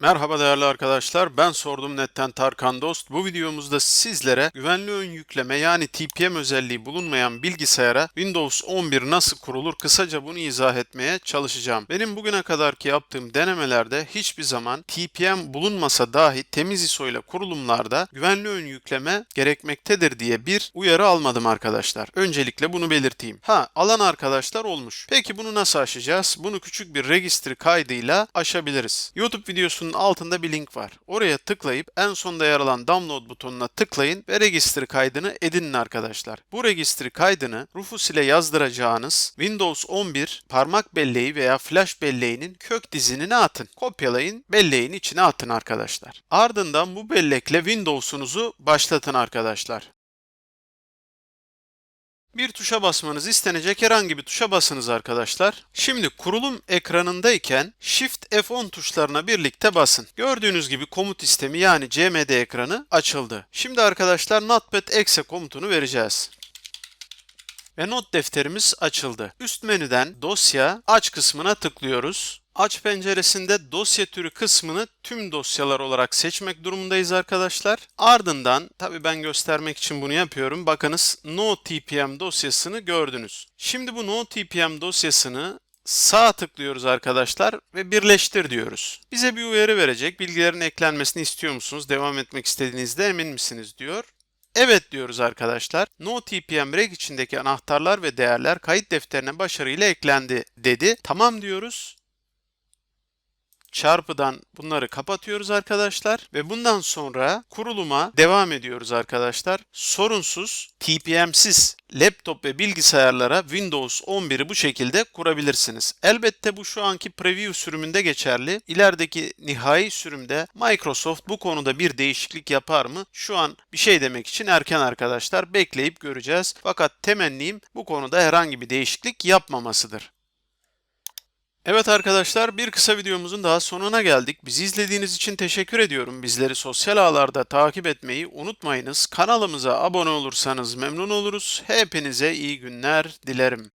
Merhaba değerli arkadaşlar, ben Sordum Net'ten Tarkan Dost. Bu videomuzda sizlere güvenli ön yükleme yani TPM özelliği bulunmayan bilgisayara Windows 11 nasıl kurulur kısaca bunu izah etmeye çalışacağım. Benim bugüne kadarki yaptığım denemelerde hiçbir zaman TPM bulunmasa dahi temiz ISO ile kurulumlarda güvenli ön yükleme gerekmektedir diye bir uyarı almadım arkadaşlar. Öncelikle bunu belirteyim. Ha alan arkadaşlar olmuş. Peki bunu nasıl aşacağız? Bunu küçük bir registry kaydıyla aşabiliriz. YouTube videosunun altında bir link var. Oraya tıklayıp en sonda yer alan download butonuna tıklayın ve registry kaydını edinin arkadaşlar. Bu registry kaydını Rufus ile yazdıracağınız Windows 11 parmak belleği veya flash belleğinin kök dizinine atın. Kopyalayın, belleğin içine atın arkadaşlar. Ardından bu bellekle Windows'unuzu başlatın arkadaşlar. Bir tuşa basmanız istenecek herhangi bir tuşa basınız arkadaşlar. Şimdi kurulum ekranındayken Shift F10 tuşlarına birlikte basın. Gördüğünüz gibi komut sistemi yani CMD ekranı açıldı. Şimdi arkadaşlar Notepad exe komutunu vereceğiz. Ve not defterimiz açıldı. Üst menüden dosya aç kısmına tıklıyoruz. Aç penceresinde dosya türü kısmını tüm dosyalar olarak seçmek durumundayız arkadaşlar. Ardından tabi ben göstermek için bunu yapıyorum. Bakınız no tpm dosyasını gördünüz. Şimdi bu no tpm dosyasını sağ tıklıyoruz arkadaşlar ve birleştir diyoruz. Bize bir uyarı verecek. Bilgilerin eklenmesini istiyor musunuz? Devam etmek istediğinizde emin misiniz diyor. Evet diyoruz arkadaşlar. No TPM reg içindeki anahtarlar ve değerler kayıt defterine başarıyla eklendi dedi. Tamam diyoruz çarpıdan bunları kapatıyoruz arkadaşlar ve bundan sonra kuruluma devam ediyoruz arkadaşlar. Sorunsuz, TPM'siz laptop ve bilgisayarlara Windows 11'i bu şekilde kurabilirsiniz. Elbette bu şu anki preview sürümünde geçerli. İlerideki nihai sürümde Microsoft bu konuda bir değişiklik yapar mı? Şu an bir şey demek için erken arkadaşlar. Bekleyip göreceğiz. Fakat temennim bu konuda herhangi bir değişiklik yapmamasıdır. Evet arkadaşlar bir kısa videomuzun daha sonuna geldik. Bizi izlediğiniz için teşekkür ediyorum. Bizleri sosyal ağlarda takip etmeyi unutmayınız. Kanalımıza abone olursanız memnun oluruz. Hepinize iyi günler dilerim.